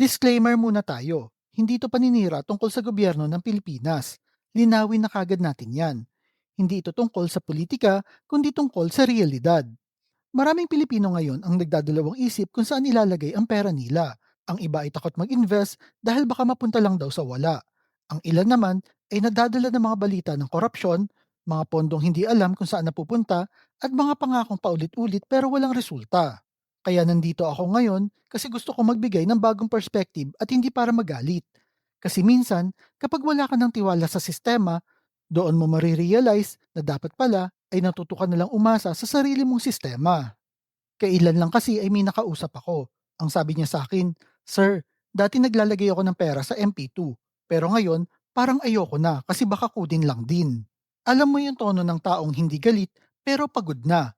Disclaimer muna tayo. Hindi ito paninira tungkol sa gobyerno ng Pilipinas. Linawin na kagad natin yan. Hindi ito tungkol sa politika, kundi tungkol sa realidad. Maraming Pilipino ngayon ang nagdadalawang isip kung saan ilalagay ang pera nila. Ang iba ay takot mag-invest dahil baka mapunta lang daw sa wala. Ang ilan naman ay nadadala ng mga balita ng korupsyon, mga pondong hindi alam kung saan napupunta, at mga pangakong paulit-ulit pero walang resulta. Kaya nandito ako ngayon kasi gusto ko magbigay ng bagong perspective at hindi para magalit. Kasi minsan, kapag wala ka ng tiwala sa sistema, doon mo marirealize na dapat pala ay natuto ka nalang umasa sa sarili mong sistema. Kailan lang kasi ay may nakausap ako. Ang sabi niya sa akin, Sir, dati naglalagay ako ng pera sa MP2, pero ngayon parang ayoko na kasi baka kudin lang din. Alam mo yung tono ng taong hindi galit pero pagod na.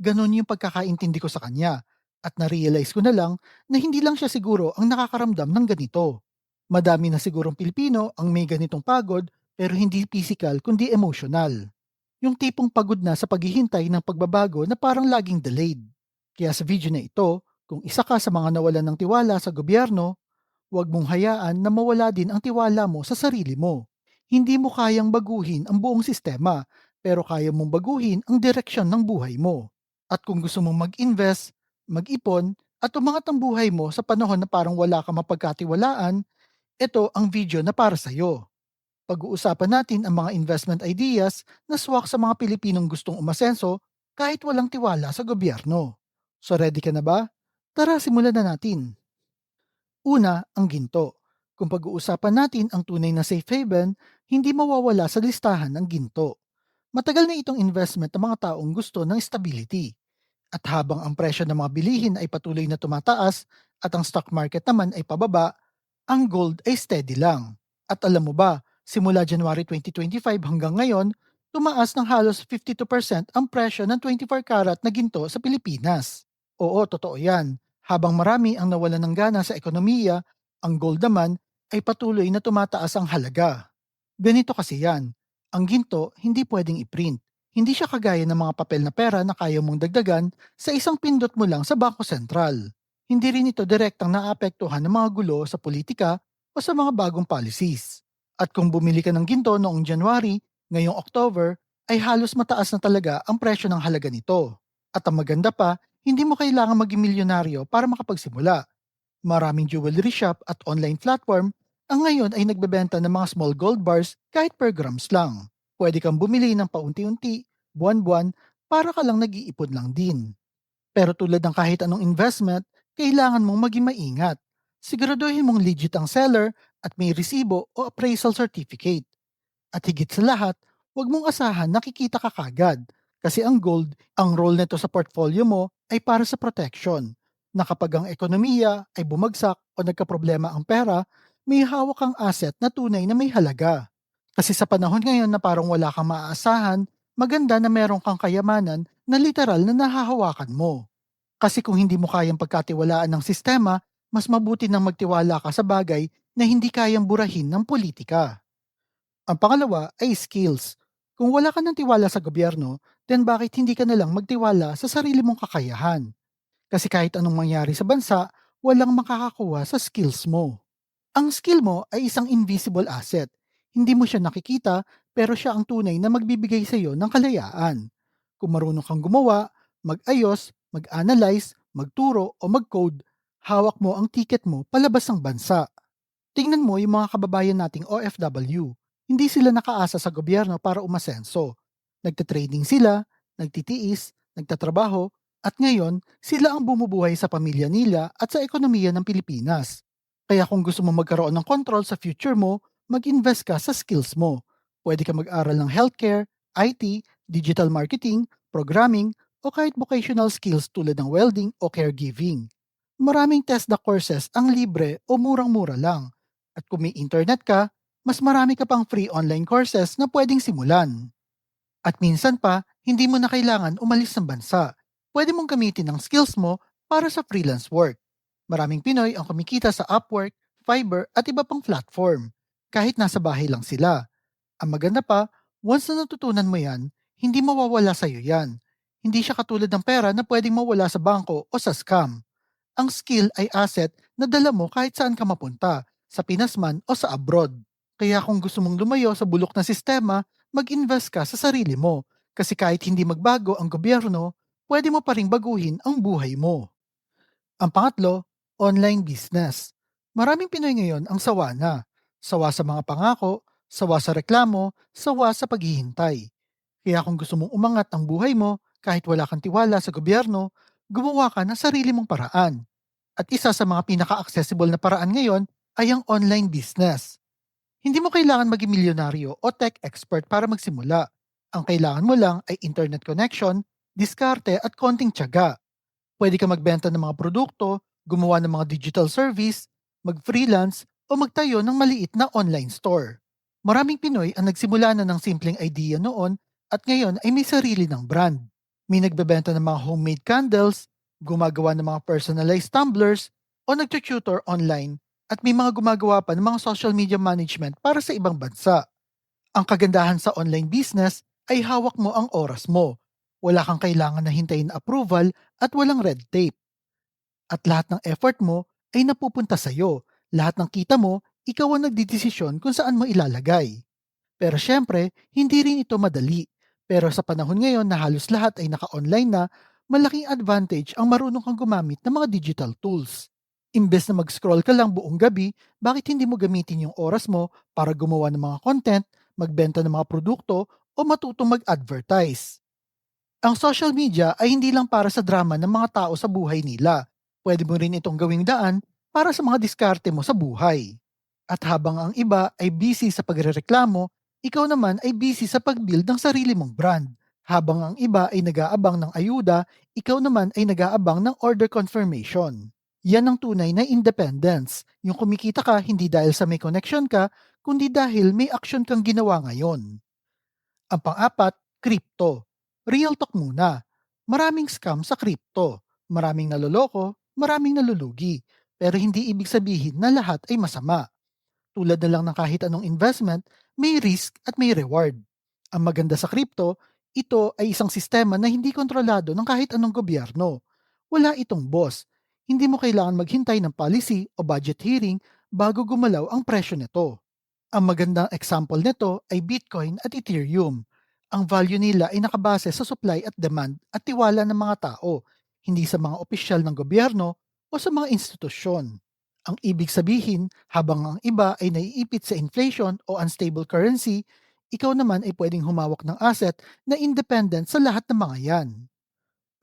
Ganon yung pagkakaintindi ko sa kanya at na-realize ko na lang na hindi lang siya siguro ang nakakaramdam ng ganito. Madami na sigurong Pilipino ang may ganitong pagod pero hindi physical kundi emotional. Yung tipong pagod na sa paghihintay ng pagbabago na parang laging delayed. Kaya sa video na ito, kung isa ka sa mga nawalan ng tiwala sa gobyerno, huwag mong hayaan na mawala din ang tiwala mo sa sarili mo. Hindi mo kayang baguhin ang buong sistema, pero kaya mong baguhin ang direksyon ng buhay mo. At kung gusto mong mag-invest, mag-ipon, at umangat ang buhay mo sa panahon na parang wala ka mapagkatiwalaan, ito ang video na para sa iyo. Pag-uusapan natin ang mga investment ideas na swak sa mga Pilipinong gustong umasenso kahit walang tiwala sa gobyerno. So ready ka na ba? Tara simulan na natin. Una, ang ginto. Kung pag-uusapan natin ang tunay na safe haven, hindi mawawala sa listahan ng ginto. Matagal na itong investment ng mga taong gusto ng stability. At habang ang presyo ng mga bilihin ay patuloy na tumataas at ang stock market naman ay pababa, ang gold ay steady lang. At alam mo ba, simula January 2025 hanggang ngayon, tumaas ng halos 52% ang presyo ng 24 karat na ginto sa Pilipinas. Oo, totoo yan. Habang marami ang nawalan ng gana sa ekonomiya, ang gold naman ay patuloy na tumataas ang halaga. Ganito kasi yan. Ang ginto hindi pwedeng i-print. Hindi siya kagaya ng mga papel na pera na kaya mong dagdagan sa isang pindot mo lang sa Bangko Sentral. Hindi rin ito direktang naapektuhan ng mga gulo sa politika o sa mga bagong policies. At kung bumili ka ng ginto noong January, ngayong October, ay halos mataas na talaga ang presyo ng halaga nito. At ang maganda pa, hindi mo kailangan maging milyonaryo para makapagsimula. Maraming jewelry shop at online platform ang ngayon ay nagbebenta ng mga small gold bars kahit per grams lang. Pwede kang bumili ng paunti-unti, buwan-buwan, para ka lang nag-iipon lang din. Pero tulad ng kahit anong investment, kailangan mong maging maingat. Siguraduhin mong legit ang seller at may resibo o appraisal certificate. At higit sa lahat, huwag mong asahan nakikita ka kagad kasi ang gold, ang role nito sa portfolio mo ay para sa protection na kapag ang ekonomiya ay bumagsak o nagkaproblema ang pera, may hawak kang asset na tunay na may halaga. Kasi sa panahon ngayon na parang wala kang maaasahan, maganda na meron kang kayamanan na literal na nahahawakan mo. Kasi kung hindi mo kayang pagkatiwalaan ng sistema, mas mabuti nang magtiwala ka sa bagay na hindi kayang burahin ng politika. Ang pangalawa ay skills. Kung wala ka ng tiwala sa gobyerno, then bakit hindi ka nalang magtiwala sa sarili mong kakayahan? Kasi kahit anong mangyari sa bansa, walang makakakuha sa skills mo. Ang skill mo ay isang invisible asset hindi mo siya nakikita pero siya ang tunay na magbibigay sa iyo ng kalayaan. Kung marunong kang gumawa, mag-ayos, mag-analyze, magturo o mag-code, hawak mo ang ticket mo palabas ng bansa. Tingnan mo yung mga kababayan nating OFW. Hindi sila nakaasa sa gobyerno para umasenso. Nagtatraining sila, nagtitiis, nagtatrabaho, at ngayon sila ang bumubuhay sa pamilya nila at sa ekonomiya ng Pilipinas. Kaya kung gusto mo magkaroon ng control sa future mo, mag-invest ka sa skills mo. Pwede ka mag-aral ng healthcare, IT, digital marketing, programming, o kahit vocational skills tulad ng welding o caregiving. Maraming TESDA courses ang libre o murang-mura lang. At kung may internet ka, mas marami ka pang free online courses na pwedeng simulan. At minsan pa, hindi mo na kailangan umalis ng bansa. Pwede mong gamitin ang skills mo para sa freelance work. Maraming Pinoy ang kumikita sa Upwork, Fiverr at iba pang platform kahit nasa bahay lang sila. Ang maganda pa, once na natutunan mo yan, hindi mawawala sa iyo yan. Hindi siya katulad ng pera na pwedeng mawala sa bangko o sa scam. Ang skill ay asset na dala mo kahit saan ka mapunta, sa Pinas man o sa abroad. Kaya kung gusto mong lumayo sa bulok na sistema, mag-invest ka sa sarili mo. Kasi kahit hindi magbago ang gobyerno, pwede mo pa ring baguhin ang buhay mo. Ang pangatlo, online business. Maraming Pinoy ngayon ang sawa na. Sawa sa mga pangako, sawa sa reklamo, sawa sa paghihintay. Kaya kung gusto mong umangat ang buhay mo, kahit wala kang tiwala sa gobyerno, gumawa ka ng sarili mong paraan. At isa sa mga pinaka-accessible na paraan ngayon ay ang online business. Hindi mo kailangan maging milyonaryo o tech expert para magsimula. Ang kailangan mo lang ay internet connection, diskarte at konting tiyaga. Pwede ka magbenta ng mga produkto, gumawa ng mga digital service, mag-freelance o magtayo ng maliit na online store. Maraming Pinoy ang nagsimula na ng simpleng idea noon at ngayon ay may sarili ng brand. May nagbebenta ng mga homemade candles, gumagawa ng mga personalized tumblers, o nagtututor online at may mga gumagawa pa ng mga social media management para sa ibang bansa. Ang kagandahan sa online business ay hawak mo ang oras mo. Wala kang kailangan na hintayin approval at walang red tape. At lahat ng effort mo ay napupunta sa iyo. Lahat ng kita mo, ikaw ang nagdidesisyon kung saan mo ilalagay. Pero syempre, hindi rin ito madali. Pero sa panahon ngayon na halos lahat ay naka-online na, malaking advantage ang marunong kang gumamit ng mga digital tools. Imbes na mag-scroll ka lang buong gabi, bakit hindi mo gamitin yung oras mo para gumawa ng mga content, magbenta ng mga produkto, o matutong mag-advertise? Ang social media ay hindi lang para sa drama ng mga tao sa buhay nila. Pwede mo rin itong gawing daan para sa mga diskarte mo sa buhay. At habang ang iba ay busy sa pagrereklamo, ikaw naman ay busy sa pag-build ng sarili mong brand. Habang ang iba ay nag-aabang ng ayuda, ikaw naman ay nag-aabang ng order confirmation. Yan ang tunay na independence. Yung kumikita ka hindi dahil sa may connection ka, kundi dahil may action kang ginawa ngayon. Ang pang-apat, crypto. Real talk muna. Maraming scam sa crypto. Maraming naloloko, maraming nalulugi. Pero hindi ibig sabihin na lahat ay masama. Tulad na lang ng kahit anong investment, may risk at may reward. Ang maganda sa crypto, ito ay isang sistema na hindi kontrolado ng kahit anong gobyerno. Wala itong boss. Hindi mo kailangan maghintay ng policy o budget hearing bago gumalaw ang presyo nito. Ang magandang example nito ay Bitcoin at Ethereum. Ang value nila ay nakabase sa supply at demand at tiwala ng mga tao, hindi sa mga opisyal ng gobyerno o sa mga institusyon. Ang ibig sabihin, habang ang iba ay naiipit sa inflation o unstable currency, ikaw naman ay pwedeng humawak ng asset na independent sa lahat ng mga yan.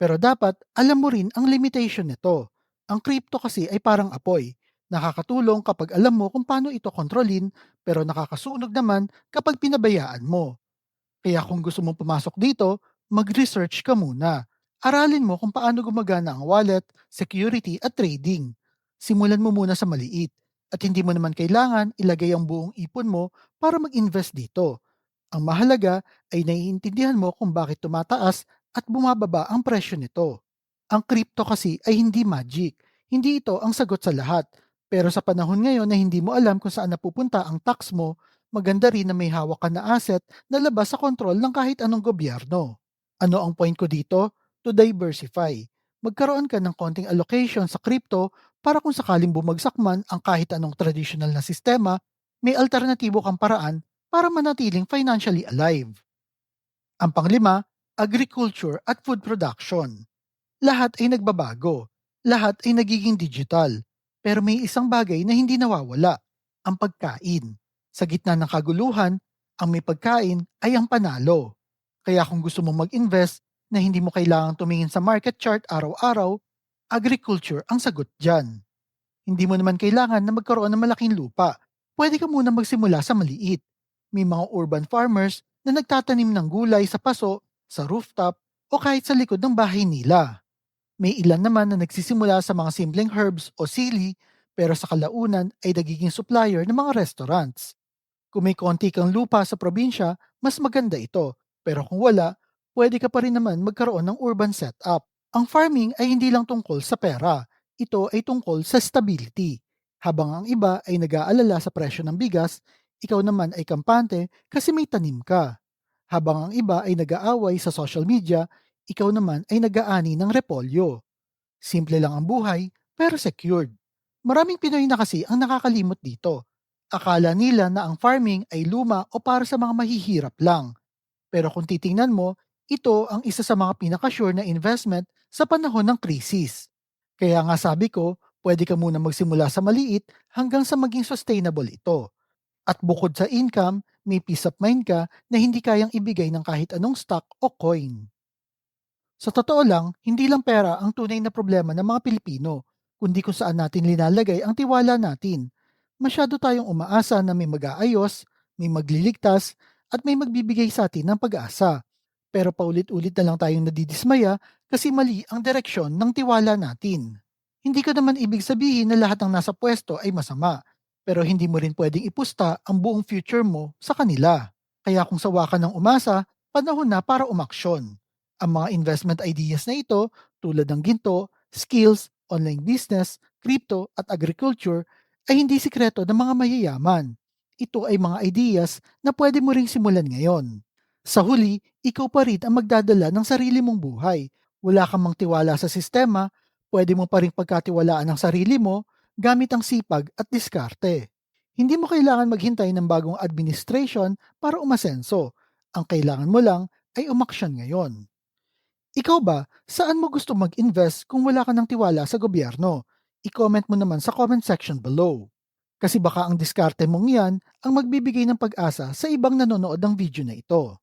Pero dapat alam mo rin ang limitation nito. Ang crypto kasi ay parang apoy. Nakakatulong kapag alam mo kung paano ito kontrolin pero nakakasunog naman kapag pinabayaan mo. Kaya kung gusto mong pumasok dito, mag-research ka muna. Aralin mo kung paano gumagana ang wallet, security at trading. Simulan mo muna sa maliit at hindi mo naman kailangan ilagay ang buong ipon mo para mag-invest dito. Ang mahalaga ay naiintindihan mo kung bakit tumataas at bumababa ang presyo nito. Ang crypto kasi ay hindi magic. Hindi ito ang sagot sa lahat. Pero sa panahon ngayon na hindi mo alam kung saan napupunta ang tax mo, maganda rin na may hawak ka na asset na labas sa kontrol ng kahit anong gobyerno. Ano ang point ko dito? To diversify. Magkaroon ka ng konting allocation sa crypto para kung sakaling bumagsak man ang kahit anong traditional na sistema, may alternatibo kang paraan para manatiling financially alive. Ang panglima, agriculture at food production. Lahat ay nagbabago. Lahat ay nagiging digital. Pero may isang bagay na hindi nawawala, ang pagkain. Sa gitna ng kaguluhan, ang may pagkain ay ang panalo. Kaya kung gusto mong mag-invest na hindi mo kailangang tumingin sa market chart araw-araw, agriculture ang sagot dyan. Hindi mo naman kailangan na magkaroon ng malaking lupa. Pwede ka muna magsimula sa maliit. May mga urban farmers na nagtatanim ng gulay sa paso, sa rooftop, o kahit sa likod ng bahay nila. May ilan naman na nagsisimula sa mga simpleng herbs o sili pero sa kalaunan ay nagiging supplier ng mga restaurants. Kung may konti kang lupa sa probinsya, mas maganda ito. Pero kung wala, pwede ka pa rin naman magkaroon ng urban setup. Ang farming ay hindi lang tungkol sa pera. Ito ay tungkol sa stability. Habang ang iba ay nag-aalala sa presyo ng bigas, ikaw naman ay kampante kasi may tanim ka. Habang ang iba ay nag-aaway sa social media, ikaw naman ay nag-aani ng repolyo. Simple lang ang buhay, pero secured. Maraming Pinoy na kasi ang nakakalimot dito. Akala nila na ang farming ay luma o para sa mga mahihirap lang. Pero kung titingnan mo, ito ang isa sa mga pinaka-sure na investment sa panahon ng krisis. Kaya nga sabi ko, pwede ka muna magsimula sa maliit hanggang sa maging sustainable ito. At bukod sa income, may peace of mind ka na hindi kayang ibigay ng kahit anong stock o coin. Sa totoo lang, hindi lang pera ang tunay na problema ng mga Pilipino, kundi kung saan natin linalagay ang tiwala natin. Masyado tayong umaasa na may mag-aayos, may magliligtas, at may magbibigay sa atin ng pag-asa. Pero paulit-ulit na lang tayong nadidismaya kasi mali ang direksyon ng tiwala natin. Hindi ko naman ibig sabihin na lahat ng nasa pwesto ay masama, pero hindi mo rin pwedeng ipusta ang buong future mo sa kanila. Kaya kung sawa ka ng umasa, panahon na para umaksyon. Ang mga investment ideas na ito tulad ng ginto, skills, online business, crypto at agriculture ay hindi sikreto ng mga mayayaman. Ito ay mga ideas na pwede mo ring simulan ngayon. Sa huli, ikaw pa rin ang magdadala ng sarili mong buhay. Wala kang mang tiwala sa sistema, pwede mo pa rin pagkatiwalaan ang sarili mo gamit ang sipag at diskarte. Hindi mo kailangan maghintay ng bagong administration para umasenso. Ang kailangan mo lang ay umaksyon ngayon. Ikaw ba, saan mo gusto mag-invest kung wala ka ng tiwala sa gobyerno? I-comment mo naman sa comment section below. Kasi baka ang diskarte mong yan ang magbibigay ng pag-asa sa ibang nanonood ng video na ito.